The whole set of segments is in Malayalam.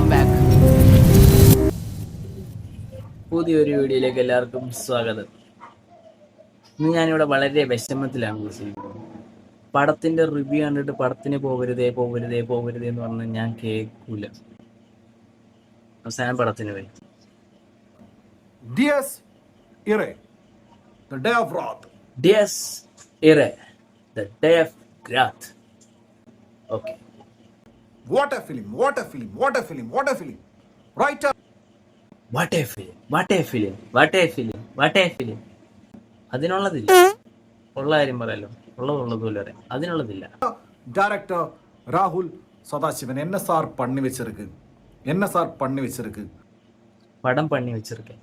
വെൽക്കം ബാക്ക് പുതിയൊരു വീഡിയോയിലേക്ക് എല്ലാവർക്കും സ്വാഗതം. ഇന്ന് ഞാനിവിടെ വളരെ വിഷമത്തിലാണ് പടത്തിന്റെ റിവ്യൂ കണ്ടിട്ട് പടത്തിന് പോകരുതേ പോകരുതേ പോകരുതേ എന്ന് പറഞ്ഞ് ഞാൻ കേൾക്കൂല. അവസാനം പടത്തിന് പോയി. Dies Irae the day of wrath okay what a film what a film what a film what a film right what a film what a film what a film what a film അതിനുള്ളതില്ല. ഉള്ള കാര്യം പറയല്ലോ. ഉള്ളതുള്ളതുമില്ല പറയാം. അതിനുള്ളതില്ല. Director Rahul Sadasivan N S R പണി വെച്ചിരിക്ക് എൻ എസ് ആർ പണി വെച്ചിരിക്ക് പടം പണി വെച്ചിരിക്കെ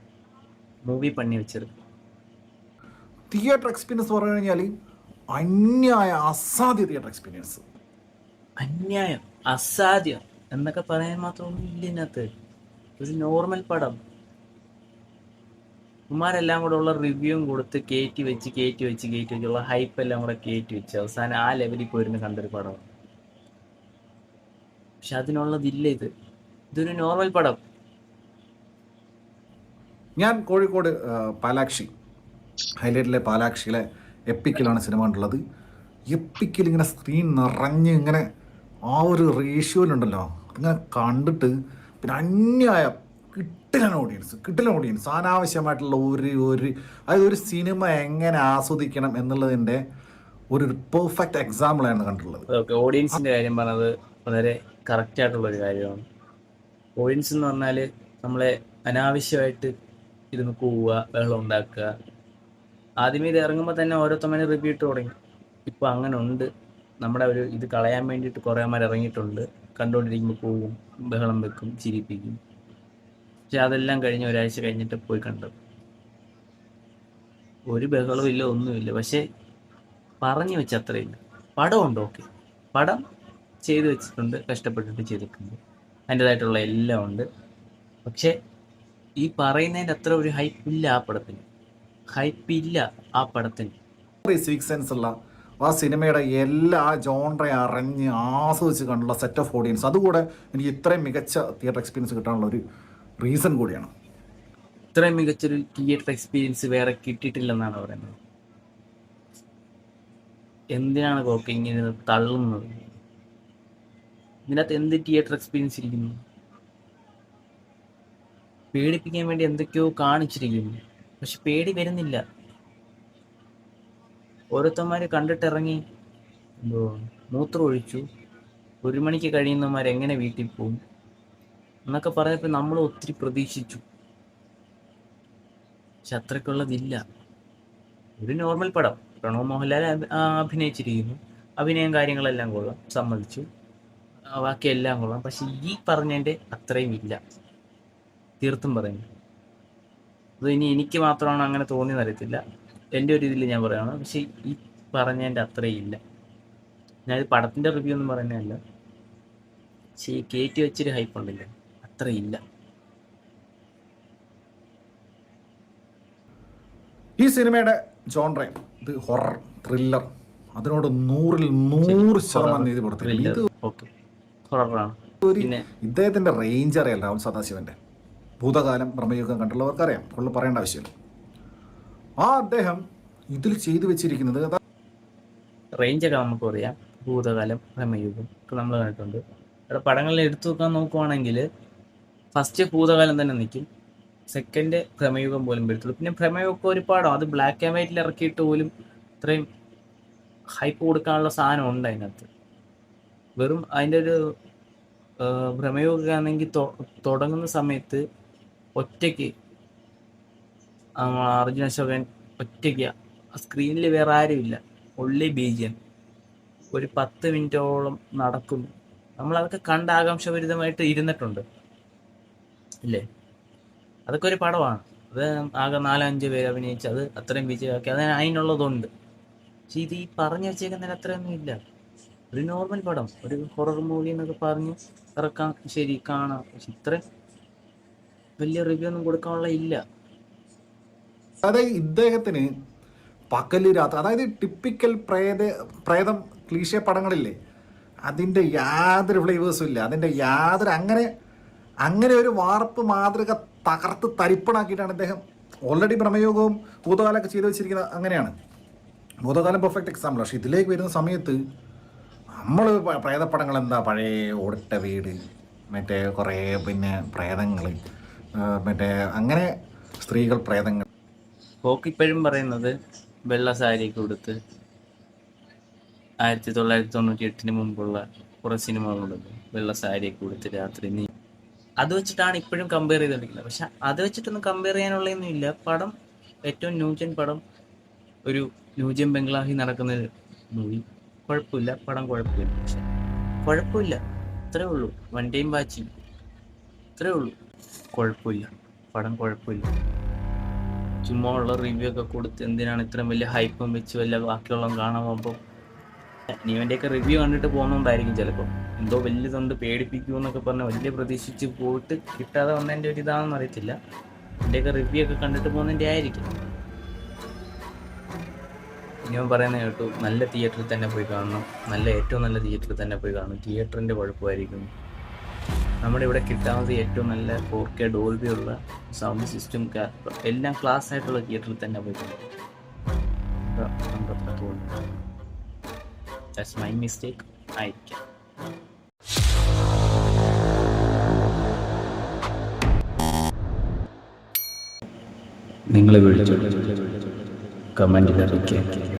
മൂവി പണി വെച്ചിരിക്കെ തിയേറ്റർ എക്സ്പീരിയൻസ് പറഞ്ഞു കഴിഞ്ഞാൽ അന്യായ അസാധ്യ തിയേറ്റർ എക്സ്പീരിയൻസ് അന്യായം. അസാധ്യം എന്നൊക്കെ പറയാൻ മാത്രമൊന്നും ഇല്ല ഇതിനകത്ത് ഒരു നോർമൽ പടം. ഉമാരെല്ലാം കൂടെ ഉള്ള റിവ്യൂവും കൊടുത്ത് കയറ്റി വെച്ച് കയറ്റി വെച്ച് കയറ്റി വെച്ചുള്ള ഹൈപ്പ് എല്ലാം കൂടെ കയറ്റി വെച്ച് അവസാനം ആ ലെവലിൽ പോയിരുന്ന് കണ്ടൊരു പടം. പക്ഷെ അതിനുള്ളതില്ല ഇത്. ഇതൊരു നോർമൽ പടം. ഞാൻ കോഴിക്കോട് പാലാക്ഷി ഹൈലൈറ്റിലെ പാലാക്ഷിയിലെ എപ്പിക്കിലാണ് സിനിമ കണ്ടുള്ളത്. എപ്പിക്കൽ ഇങ്ങനെ സ്ക്രീൻ നിറഞ്ഞ് ഇങ്ങനെ ആ ഒരു റേഷ്യോയിലുണ്ടല്ലോ അങ്ങനെ കണ്ടിട്ട് പിന്നെ അന്യായ കിട്ടിലൻ ഓഡിയൻസ് കിട്ടിലൻ ഓഡിയൻസ് അനാവശ്യമായിട്ടുള്ള ഒരു ഒരു അതായത് ഒരു സിനിമ എങ്ങനെ ആസ്വദിക്കണം എന്നുള്ളതിന്റെ ഒരു പെർഫെക്റ്റ് എക്സാമ്പിളാണ് കണ്ടിട്ടുള്ളത്. ഓഡിയൻസിന്റെ കാര്യം പറഞ്ഞത് വളരെ കറക്റ്റ് ആയിട്ടുള്ള ഒരു കാര്യമാണ്. ഓഡിയൻസ് എന്ന് പറഞ്ഞാൽ നമ്മളെ അനാവശ്യമായിട്ട് ഇരുന്ന് കൂവുക ബഹളം ഉണ്ടാക്കുക. ആദ്യമേ ഇത് ഇറങ്ങുമ്പോൾ തന്നെ ഓരോരുത്തമ്മനെ റിവ്യൂ ഇട്ട് തുടങ്ങി. ഇപ്പൊ അങ്ങനെ ഉണ്ട് നമ്മുടെ ഒരു ഇത് കളയാൻ വേണ്ടിയിട്ട് കുറേമാർ ഇറങ്ങിയിട്ടുണ്ട്. കണ്ടുകൊണ്ടിരിക്കുമ്പോൾ പോവും ബഹളം വെക്കും ചിരിപ്പിക്കും. പക്ഷെ അതെല്ലാം കഴിഞ്ഞ് ഒരാഴ്ച കഴിഞ്ഞിട്ട് പോയി കണ്ടത് ഒരു ബഹളവും ഇല്ല ഒന്നുമില്ല. പക്ഷെ പറഞ്ഞു വെച്ച അത്രയില്ല പടം ഉണ്ട് ഓക്കെ. പടം ചെയ്തു വെച്ചിട്ടുണ്ട് കഷ്ടപ്പെട്ടിട്ട് ചെയ്തിട്ടുണ്ട്. അതിന്റെതായിട്ടുള്ള എല്ലാം ഉണ്ട്. പക്ഷെ ഈ പറയുന്നതിന്റെ അത്ര ഒരു ഹൈപ്പ് ഇല്ല ആ പടത്തിന്. ഹൈപ്പ് ഇല്ല ആ പടത്തിന്. സിക്സ് സെൻസ് ഉള്ള ആ സിനിമയുടെ എല്ലാ ജോൺറെ അറിഞ്ഞ് ആസ്വദിച്ച് കണ്ടുള്ള സെറ്റ് ഓഫ് ഓഡിയൻസ് അതുകൂടെ എനിക്ക് ഇത്രയും മികച്ച തിയേറ്റർ എക്സ്പീരിയൻസ് കിട്ടാനുള്ള ഒരു റീസൺ കൂടിയാണ്. ഇത്രയും മികച്ചൊരു തിയേറ്റർ എക്സ്പീരിയൻസ് വേറെ കിട്ടിയിട്ടില്ലെന്നാണ് പറയുന്നത്? എന്തിനാണ് കോക്കെ ഇങ്ങനെ തള്ളുന്നത്? ഇതിനകത്ത് എന്ത് തിയേറ്റർ എക്സ്പീരിയൻസ് ഇരിക്കുന്നു? പേടിപ്പിക്കാൻ വേണ്ടി എന്തൊക്കെയോ കാണിച്ചിരിക്കുന്നു. പക്ഷെ പേടി വരുന്നില്ല. ഓരോരുത്തന്മാര് കണ്ടിട്ടിറങ്ങി എന്തോ മൂത്രം ഒഴിച്ചു. ഒരു മണിക്ക് കഴിയുന്നവന്മാർ എങ്ങനെ വീട്ടിൽ പോകും എന്നൊക്കെ പറഞ്ഞപ്പോൾ നമ്മൾ ഒത്തിരി പ്രതീക്ഷിച്ചു. ശത്രുക്കുള്ളതില്ല ഒരു നോർമൽ പടം. പ്രണവ് മോഹൻലാൽ അഭിനയിച്ചിരിക്കുന്നു. അഭിനയം കാര്യങ്ങളെല്ലാം കൊള്ളാം സമ്മതിച്ചു. ബാക്കിയെല്ലാം കൊള്ളാം. പക്ഷെ ഈ പറഞ്ഞതിന്റെ അത്രയും ഇല്ല. തീർത്തും പറയുന്നു. അത് ഇനി എനിക്ക് മാത്രമാണ് അങ്ങനെ തോന്നിയെന്ന് അറിയത്തില്ല. എന്റെ ഒരു ഇതിൽ ഞാൻ പറയുകയാണ് പക്ഷേ ഈ പറഞ്ഞതിന്റെ അത്രയും ഇല്ല. ഞാനിത് പടത്തിന്റെ റിവ്യൂ ഒന്നും പറയുന്നതല്ല. പക്ഷേ ഈ കയറ്റി വെച്ചൊരു ഹൈപ്പ് ഉണ്ടല്ലോ അത്രയില്ല ഈ സിനിമയുടെ ജോൺറ ഇത് ഹൊറർ ത്രില്ലർ അതിനോട് നൂറിൽ നൂറ് ശതമാനം നീതി കൊടുത്തില്ല ഇത് ഒരു ഇദ്ദേഹത്തിന്റെ റേഞ്ച് അറിയാം രാഹുൽ സദാശിവന്റെ ഭൂതകാലം ബ്രഹ്മയുഗം കണ്ടുള്ളവർക്ക് അറിയാം കൂടുതൽ പറയേണ്ട ആവശ്യമില്ല. ആ അദ്ദേഹം ഇതിൽ ചെയ്തു വെച്ചിരിക്കുന്നത് റേഞ്ചൊക്കെ നമുക്ക് പറയാം. ഭൂതകാലം ഭ്രമയുഗം ഒക്കെ നമ്മൾ കണ്ടിട്ടുണ്ട്. ഇവിടെ പടങ്ങളിൽ എടുത്തു നോക്കാൻ നോക്കുവാണെങ്കിൽ ഫസ്റ്റ് ഭൂതകാലം തന്നെ നിൽക്കും സെക്കൻഡ് ഭ്രമയുഗം പോലും വരുത്തുള്ളൂ. പിന്നെ ഭ്രമയുഗം ഒരു പടം അത് ബ്ലാക്ക് ആൻഡ് വൈറ്റിൽ ഇറക്കിയിട്ട് പോലും ഇത്രയും ഹൈപ്പ് കൊടുക്കാനുള്ള സാധനം ഉണ്ട് അതിനകത്ത്. വെറും അതിന്റെ ഒരു ഭ്രമയുഗം ആണെങ്കിൽ തുടങ്ങുന്ന സമയത്ത് ഒറ്റയ്ക്ക് അർജുന അശോകൻ ഒറ്റയ്ക്ക്. സ്ക്രീനിൽ വേറെ ആരുമില്ല ഉള്ളി ബീജിയൻ. ഒരു പത്ത് മിനിറ്റോളം നടക്കുന്നു. നമ്മൾ അതൊക്കെ കണ്ട് ആകാംക്ഷഭരിതമായിട്ട് ഇരുന്നിട്ടുണ്ട്. ഇല്ലേ? അതൊക്കെ ഒരു പടമാണ്. അത് ആകെ നാലഞ്ച് പേര് അഭിനയിച്ച് അത് അത്രയും വിജയമാക്കി. അത് അതിനുള്ളതുണ്ട്. പക്ഷെ ഇത് ഈ പറഞ്ഞു വെച്ചേക്കുന്നതിന് അത്രയൊന്നും ഇല്ല. ഒരു നോർമൽ പടം. ഒരു ഹൊറർ മൂവി എന്നൊക്കെ പറഞ്ഞ് ഇറക്കാം ശരി കാണാം. പക്ഷെ ഇത്രയും വലിയ റിവ്യൂ ഒന്നും കൊടുക്കാനുള്ള ഇല്ല. അതായത് ഇദ്ദേഹത്തിന് പകൽ രാത്രി അതായത് ടിപ്പിക്കൽ പ്രേത പ്രേതം ക്ലീശ പടങ്ങളില്ലേ അതിന്റെ യാതൊരു ഫ്ലേവേഴ്സും ഇല്ല. അതിന്റെ യാതൊരു അങ്ങനെ അങ്ങനെ ഒരു വാർപ്പ് മാതൃക തകർത്ത് തരിപ്പണാക്കിയിട്ടാണ് അദ്ദേഹം ഓൾറെഡി ഭ്രമയോഗവും ഭൂതകാലമൊക്കെ ചെയ്തു വെച്ചിരിക്കുന്നത് അങ്ങനെയാണ്. ഭൂതകാലം പെർഫെക്റ്റ് എക്സാമ്പിൾ പക്ഷേ ഇതിലേക്ക് വരുന്ന സമയത്ത് നമ്മൾ പ്രേതപ്പടങ്ങൾ എന്താ പഴയ ഓടിട്ട വീട് മറ്റേ കുറേ പിന്നെ പ്രേതങ്ങൾ മറ്റേ അങ്ങനെ സ്ത്രീകൾ പ്രേതങ്ങൾ പോക്ക് ഇപ്പോഴും പറയുന്നത് വെള്ള സാരിയൊക്കെ ഉടുത്ത് ആയിരത്തി തൊള്ളായിരത്തി തൊണ്ണൂറ്റി എട്ടിന് മുമ്പുള്ള കുറേ സിനിമകളുണ്ട്. വെള്ള സാരിയൊക്കെ ഉടുത്ത് രാത്രി നീ അത് വെച്ചിട്ടാണ് ഇപ്പോഴും കമ്പയർ ചെയ്തുകൊണ്ടിരിക്കുന്നത് പക്ഷെ അത് വെച്ചിട്ടൊന്നും കമ്പയർ ചെയ്യാനുള്ളതൊന്നും ഇല്ല. പടം ഏറ്റവും ന്യൂജൻ പടം ഒരു ന്യൂജൻ ബംഗ്ലാഹി നടക്കുന്ന മൂവി കുഴപ്പമില്ല. പടം കുഴപ്പമില്ല. പക്ഷെ കുഴപ്പമില്ല. ഇത്രേ ഉള്ളൂ. വൺ ടൈം വാച്ചിങ് ഇത്രേ ഉള്ളൂ. കുഴപ്പമില്ല. പടം കുഴപ്പമില്ല. ചുമ്മാ ഉള്ള റിവ്യൂ ഒക്കെ കൊടുത്ത് എന്തിനാണ് ഇത്രയും വലിയ ഹൈപ്പും വെച്ച് വല്ല ബാക്കിയുള്ള കാണാൻ പോകുമ്പോൾ നീവന്റെയൊക്കെ റിവ്യൂ കണ്ടിട്ട് പോകുന്നുണ്ടായിരിക്കും ചിലപ്പോൾ എന്തോ വലിയതുണ്ട് പേടിപ്പിക്കുമെന്നൊക്കെ പറഞ്ഞ് വലിയ പ്രതീക്ഷിച്ച് പോയിട്ട് കിട്ടാതെ വന്നതിന്റെ ഒരു ഇതാണെന്ന് അറിയത്തില്ല. എന്റെയൊക്കെ റിവ്യൂ ഒക്കെ കണ്ടിട്ട് പോകുന്നതിന്റെ ആയിരിക്കും. ഞാൻ പറയുന്നത് കേട്ടു നല്ല തിയേറ്ററിൽ തന്നെ പോയി കാണണം. നല്ല ഏറ്റവും നല്ല തിയേറ്ററിൽ തന്നെ പോയി കാണണം. തിയേറ്ററിന്റെ കുഴപ്പമായിരിക്കും നമ്മുടെ ഇവിടെ കിട്ടാവുന്നത് ഏറ്റവും നല്ല ഫോർ കെ ഡോൾബി ഉള്ള സൗണ്ട് സിസ്റ്റം എല്ലാം ക്ലാസ് ആയിട്ടുള്ള തിയേറ്ററിൽ തന്നെ പോയിട്ടുണ്ട്. മൈ മിസ്റ്റേക്ക് ആയിരിക്കാം. നിങ്ങൾ വിളിച്ചു. കമന്റിൽ അറിയിക്കുക.